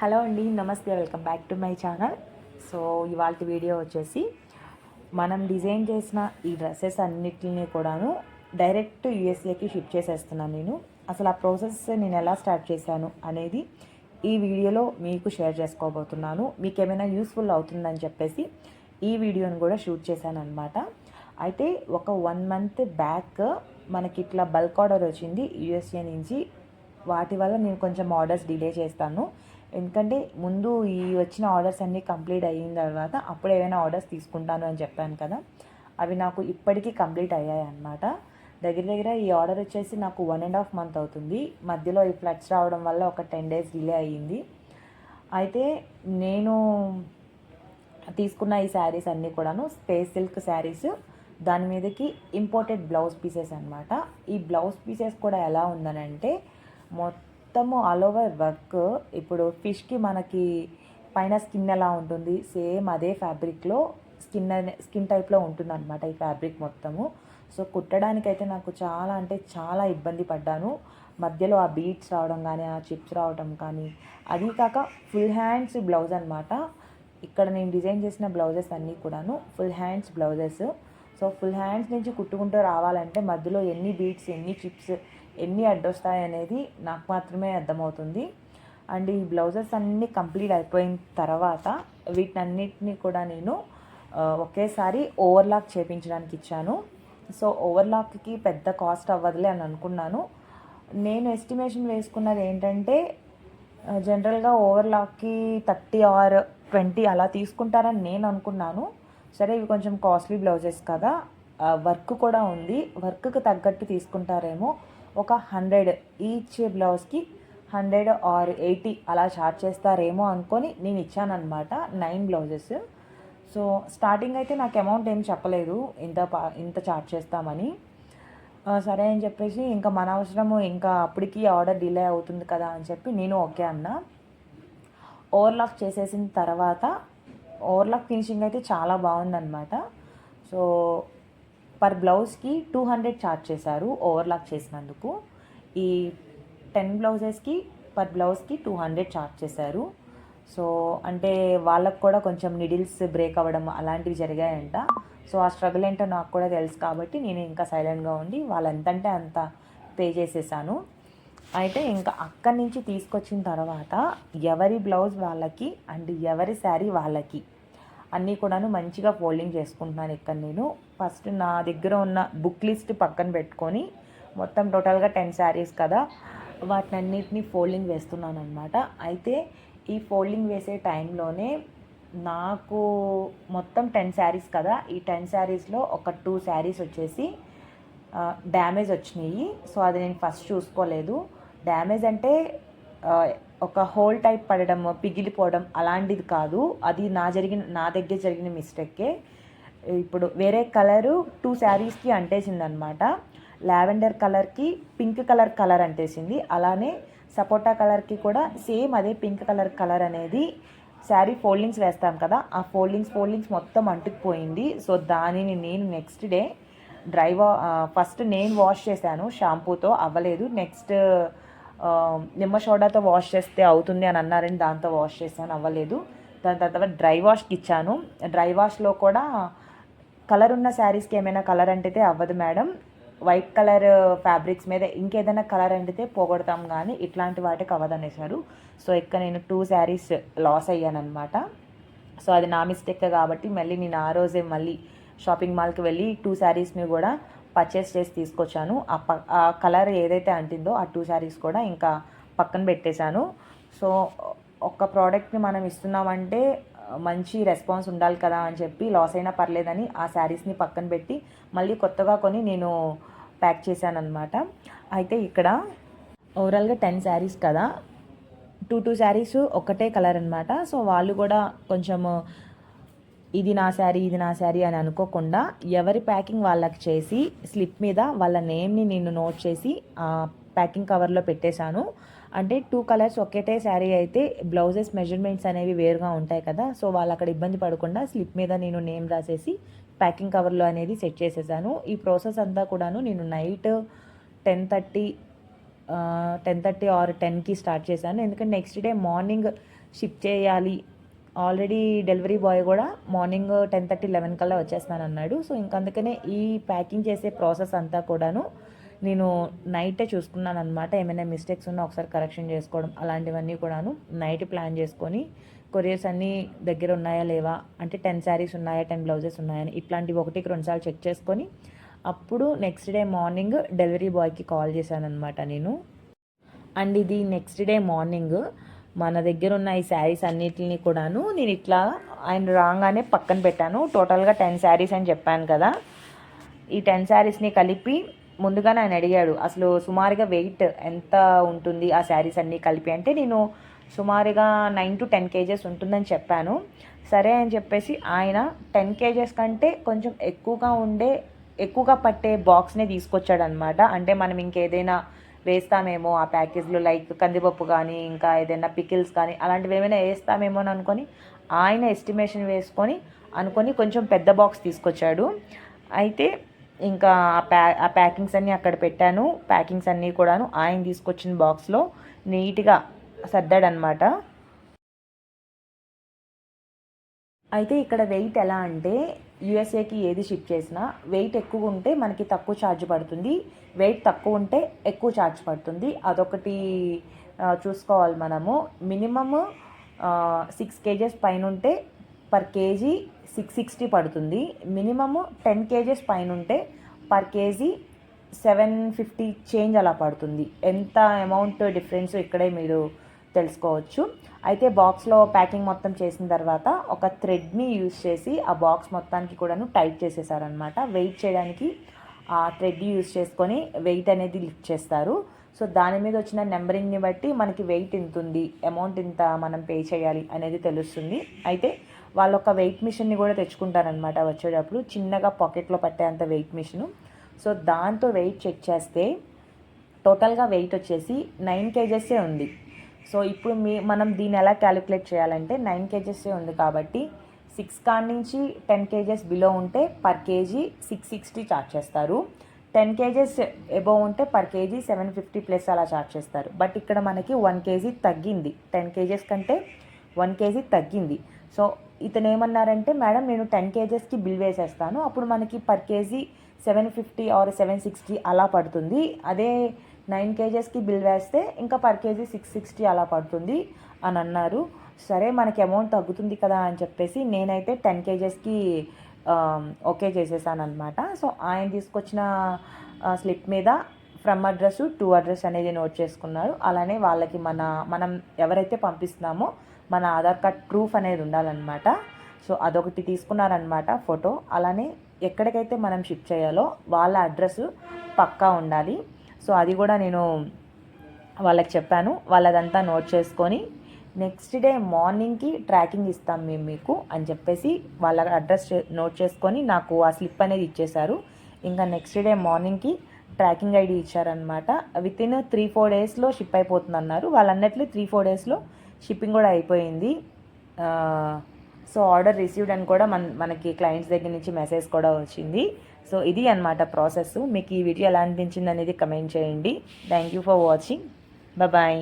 Hello అండి namaste welcome back to my channel. So ఇవాళ video వచ్చేసి మనం డిజైన్ చేసిన ఈ డ్రెస్సెస్ అన్నిటిని కూడాను డైరెక్ట్ యూఎస్ఏకి షిప్ చేసేస్తున్నాను నేను. అసలు ఆ ప్రాసెస్ నేను ఎలా స్టార్ట్ చేశాను అనేది ఈ వీడియోలో మీకు షేర్ చేసుకోబోతున్నాను. మీకు ఏమైనా యూస్ఫుల్ అవుతుందని చెప్పేసి ఈ వీడియోని కూడా షూట్ చేశాను అనమాట అయితే ఒక వన్ మంత్ బ్యాక్ మనకి ఇట్లా బల్క్ ఆర్డర్ వచ్చింది యూఎస్ఏ నుంచి. వాటి వల్ల నేను కొంచెం ఆర్డర్స్ డిలే చేస్తాను. ఎందుకంటే ముందు ఈ వచ్చిన ఆర్డర్స్ అన్నీ కంప్లీట్ అయిన తర్వాత అప్పుడు ఏమైనా ఆర్డర్స్ తీసుకుంటాను అని చెప్పాను కదా అవి నాకు ఇప్పటికీ కంప్లీట్ అయ్యాయి అన్నమాట. దగ్గర దగ్గర ఈ ఆర్డర్ వచ్చేసి నాకు వన్ అండ్ హాఫ్ మంత్ అవుతుంది. మధ్యలో ఈ ఫ్లడ్స్ రావడం వల్ల ఒక టెన్ డేస్ డిలే అయ్యింది. అయితే నేను తీసుకున్న ఈ శారీస్ అన్నీ కూడాను స్పేస్ సిల్క్ శారీస్ దాని మీదకి ఇంపోర్టెడ్ బ్లౌజ్ పీసెస్ అనమాట ఈ బ్లౌజ్ పీసెస్ కూడా ఎలా ఉందనంటే మొత్తం మొత్తము ఆల్ ఓవర్ వర్క్ ఇప్పుడు ఫిష్కి మనకి పైన స్కిన్ ఎలా ఉంటుంది? సేమ్ అదే ఫ్యాబ్రిక్లో స్కిన్ స్కిన్ టైప్లో ఉంటుంది అనమాట ఈ ఫ్యాబ్రిక్ మొత్తము. సో కుట్టడానికైతే నాకు చాలా అంటే చాలా ఇబ్బంది పడ్డాను. మధ్యలో ఆ బీట్స్ రావడం కానీ ఆ చిప్స్ రావడం కానీ అది కాక ఫుల్ హ్యాండ్స్ బ్లౌజ్ అనమాట ఇక్కడ నేను డిజైన్ చేసిన బ్లౌజెస్ అన్నీ కూడాను full hands blouses so full hands నుంచి కుట్టుకుంటూ రావాలంటే మధ్యలో ఎన్ని బీట్స్ ఎన్ని చిప్స్ ఎన్ని అడ్డొస్తాయి అనేది నాకు మాత్రమే అర్థమవుతుంది. అండ్ ఈ బ్లౌజెస్ అన్నీ కంప్లీట్ అయిపోయిన తర్వాత వీటన్నిటిని కూడా నేను ఒకేసారి ఓవర్లాక్ చేపించడానికి ఇచ్చాను. సో ఓవర్లాక్కి పెద్ద కాస్ట్ అవ్వదులే అని అనుకున్నాను. నేను ఎస్టిమేషన్ వేసుకున్నది ఏంటంటే జనరల్గా ఓవర్లాక్కి థర్టీ ఆర్ ట్వంటీ అలా తీసుకుంటారని నేను అనుకున్నాను. సరే ఇవి కొంచెం కాస్ట్లీ బ్లౌజెస్ కదా. వర్క్ కూడా ఉంది. వర్క్కి తగ్గట్టు తీసుకుంటారేమో. ఒక హండ్రెడ్. ఈచ్ బ్లౌజ్కి హండ్రెడ్ ఆర్ ఎయిటీ అలా చార్జ్ చేస్తారేమో అనుకొని నేను ఇచ్చానమాట నైన్ బ్లౌజెస్. సో స్టార్టింగ్ అయితే నాకు అమౌంట్ ఏం చెప్పలేదు ఇంత పా- ఇంత చార్జ్ చేస్తామని. సరే అని చెప్పేసి ఇంకా మన అవసరము ఇంకా అప్పటికి ఆర్డర్ డిలే అవుతుంది కదా అని చెప్పి నేను ఓకే అన్నా. ఓవర్లాక్ చేసేసిన తర్వాత ఓవర్లాక్ ఫినిషింగ్ అయితే చాలా బాగుందన్నమాట. సో పర్ బ్లౌజ్కి టూ హండ్రెడ్ ఛార్జ్ చేశారు ఓవర్లాక్ చేసినందుకు. ఈ టెన్ బ్లౌజెస్కి పర్ బ్లౌజ్కి టూ హండ్రెడ్ ఛార్జ్ చేశారు. సో అంటే వాళ్ళకు కూడా కొంచెం నిడిల్స్ బ్రేక్ అవ్వడం అలాంటివి జరిగాయంట. సో ఆ స్ట్రగుల్ ఏంటో నాకు కూడా తెలుసు కాబట్టి నేను ఇంకా సైలెంట్గా ఉండి వాళ్ళు ఎంతంటే అంత పే చేసేసాను. అయితే ఇంకా అక్కడి నుంచి తీసుకొచ్చిన తర్వాత ఎవరి బ్లౌజ్ వాళ్ళకి అండ్ ఎవరి శారీ వాళ్ళకి అన్నీ కూడాను మంచిగా ఫోల్డింగ్ చేసుకుంటున్నాను ఇక్కడ నేను. ఫస్ట్ నా దగ్గర ఉన్న బుక్ లిస్ట్ పక్కన పెట్టుకొని మొత్తం టోటల్గా టెన్ శారీస్ కదా వాటినన్నిటిని ఫోల్డింగ్ వేస్తున్నాను అనమాట అయితే ఈ ఫోల్డింగ్ వేసే టైంలోనే నాకు మొత్తం టెన్ శారీస్ కదా ఈ టెన్ శారీస్లో ఒక టూ శారీస్ వచ్చేసి డ్యామేజ్ వచ్చినాయి. సో అది నేను ఫస్ట్ చూసుకోలేదు. డ్యామేజ్ అంటే ఒక హోల్ టైప్ పడడం పిగిలిపోవడం అలాంటిది కాదు. అది నా జరిగిన నా దగ్గర జరిగిన మిస్టేకే. ఇప్పుడు వేరే కలరు టూ శారీస్కి అంటేసింది అనమాట లావెండర్ కలర్కి పింక్ కలర్ కలర్ అంటేసింది. అలానే సపోటా కలర్కి కూడా సేమ్ అదే పింక్ కలర్ కలర్ అనేది శారీ ఫోల్డింగ్స్ వేస్తాం కదా ఆ ఫోల్డింగ్స్ ఫోల్డింగ్స్ మొత్తం అంటుకుపోయింది. సో దానిని నేను నెక్స్ట్ డే డ్రై వా ఫస్ట్ నేను వాష్ చేశాను షాంపూతో. అవ్వలేదు. నెక్స్ట్ నిమ్మ సోడాతో వాష్ చేస్తే అవుతుంది అని అన్నారని దాంతో వాష్ చేశాను అవ్వలేదు. దాని తర్వాత డ్రై వాష్కి ఇచ్చాను. డ్రై వాష్లో కూడా కలర్ ఉన్న శారీస్కి ఏమైనా కలర్ అంటితే అవ్వదు మేడం. వైట్ కలర్ ఫ్యాబ్రిక్స్ మీద ఇంకేదైనా కలర్ అంటితే పోగొడతాం కానీ ఇట్లాంటి వాటికి అవ్వదనేసారు సో ఇక్కడ నేను టూ శారీస్ లాస్ అయ్యానమాట సో అది నా మిస్టేక్ కాబట్టి మళ్ళీ నేను ఆ రోజే మళ్ళీ షాపింగ్ మాల్కి వెళ్ళి టూ శారీస్ని కూడా పర్చేస్ చేసి తీసుకొచ్చాను. ఆ ప ఆ కలర్ ఏదైతే అంటిందో ఆ టూ శారీస్ కూడా ఇంకా పక్కన పెట్టేశాను. సో ఒక్క ప్రోడక్ట్ని మనం ఇస్తున్నామంటే మంచి రెస్పాన్స్ ఉండాలి కదా అని చెప్పి లాస్ అయినా పర్లేదని ఆ శారీస్ని పక్కన పెట్టి మళ్ళీ కొత్తగా కొని నేను ప్యాక్ చేశాను అనమాట అయితే ఇక్కడ ఓవరాల్గా టెన్ శారీస్ కదా. టూ టూ శారీస్ ఒకటే కలర్ అనమాట సో వాళ్ళు కూడా కొంచెము ఇది నా శారీ ఇది నా శారీ అని అనుకోకుండా ఎవరి ప్యాకింగ్ వాళ్ళకి చేసి స్లిప్ మీద వాళ్ళ నేమ్ని నేను నోట్ చేసి ఆ ప్యాకింగ్ కవర్లో పెట్టేశాను. అంటే టూ కలర్స్ ఒకటే శారీ అయితే బ్లౌజెస్ మెజర్మెంట్స్ అనేవి వేరుగా ఉంటాయి కదా సో వాళ్ళు అక్కడ ఇబ్బంది పడకుండా స్లిప్ మీద నేను నేమ్ రాసేసి ప్యాకింగ్ కవర్లో అనేది సెట్ చేసేసాను. ఈ ప్రాసెస్ అంతా కూడాను నేను night ten thirty ten thirty or టెన్కి స్టార్ట్ చేశాను. ఎందుకంటే నెక్స్ట్ డే మార్నింగ్ షిప్ చేయాలి ఆల్రెడీ డెలివరీ బాయ్ కూడా మార్నింగ్ టెన్ థర్టీ లెవెన్ కల్లా వచ్చేస్తాను అన్నాడు. సో ఇంక అందుకనే ఈ ప్యాకింగ్ చేసే ప్రాసెస్ అంతా కూడాను నేను నైటే చూసుకున్నాను అనమాట ఏమైనా మిస్టేక్స్ ఉన్నా ఒకసారి కరెక్షన్ చేసుకోవడం అలాంటివన్నీ కూడాను నైట్ ప్లాన్ చేసుకొని కొరియర్స్ అన్నీ దగ్గర ఉన్నాయా లేవా? అంటే టెన్ శారీస్ ఉన్నాయా టెన్ బ్లౌజెస్ ఉన్నాయని ఇట్లాంటివి ఒకటికి రెండుసార్లు చెక్ చేసుకొని అప్పుడు నెక్స్ట్ డే మార్నింగ్ డెలివరీ బాయ్కి కాల్ చేశాను అనమాట నేను. అండ్ ఇది నెక్స్ట్ డే మార్నింగ్ మన దగ్గర ఉన్న ఈ శారీస్ అన్నిటిని కూడాను నేను ఇట్లా ఆయన రాగానే పక్కన పెట్టాను. టోటల్గా టెన్ శారీస్ అని చెప్పాను కదా. ఈ టెన్ శారీస్ని కలిపి ముందుగానే ఆయన అడిగాడు అసలు సుమారుగా వెయిట్ ఎంత ఉంటుంది ఆ శారీస్ అన్నీ కలిపి? అంటే నేను సుమారుగా నైన్ టు టెన్ కేజెస్ ఉంటుందని చెప్పాను. సరే అని చెప్పేసి ఆయన టెన్ కేజెస్ కంటే కొంచెం ఎక్కువగా ఉండే ఎక్కువగా పట్టే బాక్స్నే తీసుకొచ్చాడనమాట అంటే మనం ఇంకేదైనా వేస్తామేమో ఆ ప్యాకేజ్లో లైక్ కందిపప్పు కానీ ఇంకా ఏదైనా పికిల్స్ కానీ అలాంటివి ఏమైనా వేస్తామేమో అని అనుకొని ఆయన ఎస్టిమేషన్ వేసుకొని అనుకొని కొంచెం పెద్ద బాక్స్ తీసుకొచ్చాడు. అయితే ఇంకా ఆ ప్యా ఆ ప్యాకింగ్స్ అన్నీ అక్కడ పెట్టాను. ప్యాకింగ్స్ అన్నీ కూడాను ఆయన తీసుకొచ్చిన బాక్స్లో నీట్గా సర్దాడనమాట. అయితే ఇక్కడ వెయిట్ ఎలా అంటే యూఎస్ఏకి ఏది షిప్ చేసినా వెయిట్ ఎక్కువ ఉంటే మనకి తక్కువ ఛార్జ్ పడుతుంది. వెయిట్ తక్కువ ఉంటే ఎక్కువ ఛార్జ్ పడుతుంది. అదొకటి చూసుకోవాలి మనము. మినిమమ్ సిక్స్ కేజెస్ పైన ఉంటే పర్ కేజీ సిక్స్ సిక్స్టీ పడుతుంది. మినిమమ్ టెన్ కేజెస్ పైన ఉంటే per kg seven fifty change అలా పడుతుంది. ఎంత అమౌంట్ డిఫరెన్స్ ఇక్కడే మీరు తెలుసుకోవచ్చు. అయితే బాక్స్లో ప్యాకింగ్ మొత్తం చేసిన తర్వాత ఒక థ్రెడ్ని యూజ్ చేసి ఆ బాక్స్ మొత్తానికి కూడాను టైట్ చేసేసారనమాట వెయిట్ చేయడానికి ఆ థ్రెడ్ యూజ్ చేసుకొని వెయిట్ అనేది లిఫ్ట్ చేస్తారు. సో దాని మీద వచ్చిన నెంబరింగ్ని బట్టి మనకి వెయిట్ ఇంత ఉంది అమౌంట్ ఇంత మనం పే చేయాలి అనేది తెలుస్తుంది. అయితే వాళ్ళు ఒక వెయిట్ మిషన్ని కూడా తెచ్చుకుంటారనమాట వచ్చేటప్పుడు చిన్నగా పాకెట్లో పట్టేంత వెయిట్ మిషను. సో దాంతో వెయిట్ చెక్ చేస్తే టోటల్గా వెయిట్ వచ్చేసి నైన్ కేజెస్సే ఉంది. సో ఇప్పుడు మీ మనం దీన్ని ఎలా క్యాలిక్యులేట్ చేయాలంటే నైన్ కేజెస్ ఉంది కాబట్టి సిక్స్ కాడ్ నుంచి టెన్ కేజెస్ బిలో ఉంటే per kg six sixty charge చేస్తారు. టెన్ కేజెస్ ఎబోవ్ ఉంటే per kg seven fifty plus అలా చార్జ్ చేస్తారు. బట్ ఇక్కడ మనకి వన్ కేజీ తగ్గింది. టెన్ కేజెస్ కంటే వన్ కేజీ తగ్గింది. సో ఇతను ఏమన్నారంటే మేడం నేను టెన్ కేజెస్కి బిల్ వేసేస్తాను. అప్పుడు మనకి per kg seven fifty or seven sixty అలా పడుతుంది. అదే నైన్ కేజెస్కి బిల్ వేస్తే ఇంకా పర్ కేజీ సిక్స్ సిక్స్టీ అలా పడుతుంది అని అన్నారు. సరే మనకి అమౌంట్ తగ్గుతుంది కదా అని చెప్పేసి నేనైతే టెన్ కేజెస్కి ఓకే చేసేసాను అనమాట సో ఆయన తీసుకొచ్చిన స్లిప్ మీద ఫ్రమ్ అడ్రస్ టు అడ్రస్ అనేది నోట్ చేసుకున్నారు. అలానే వాళ్ళకి మన మనం ఎవరైతే పంపిస్తున్నామో మన ఆధార్ కార్డ్ ప్రూఫ్ అనేది ఉండాలన్నమాట. సో అదొకటి తీసుకున్నారనమాట ఫోటో. అలానే ఎక్కడికైతే మనం షిప్ చేయాలో వాళ్ళ అడ్రస్ పక్కా ఉండాలి. సో అది కూడా నేను వాళ్ళకి చెప్పాను. వాళ్ళదంతా నోట్ చేసుకొని నెక్స్ట్ డే మార్నింగ్కి ట్రాకింగ్ ఇస్తాం మేము మీకు అని చెప్పేసి వాళ్ళ అడ్రస్ నోట్ చేసుకొని నాకు ఆ స్లిప్ అనేది ఇచ్చేశారు. ఇంకా నెక్స్ట్ డే మార్నింగ్కి ట్రాకింగ్ ఐడి ఇచ్చారనమాట విత్ ఇన్ త్రీ ఫోర్ డేస్లో షిప్ అయిపోతుంది అన్నారు వాళ్ళన్నట్లు త్రీ ఫోర్ డేస్లో షిప్పింగ్ కూడా అయిపోయింది. సో ఆర్డర్ రిసీవ్డ్ అని కూడా మన మనకి క్లయింట్స్ దగ్గర నుంచి మెసేజ్ కూడా వచ్చింది. సో ఇది అన్నమాట ప్రాసెస్. మీకు ఈ వీడియో ఎలా అనిపించింది అనేది కమెంట్ చేయండి. Thank you for watching bye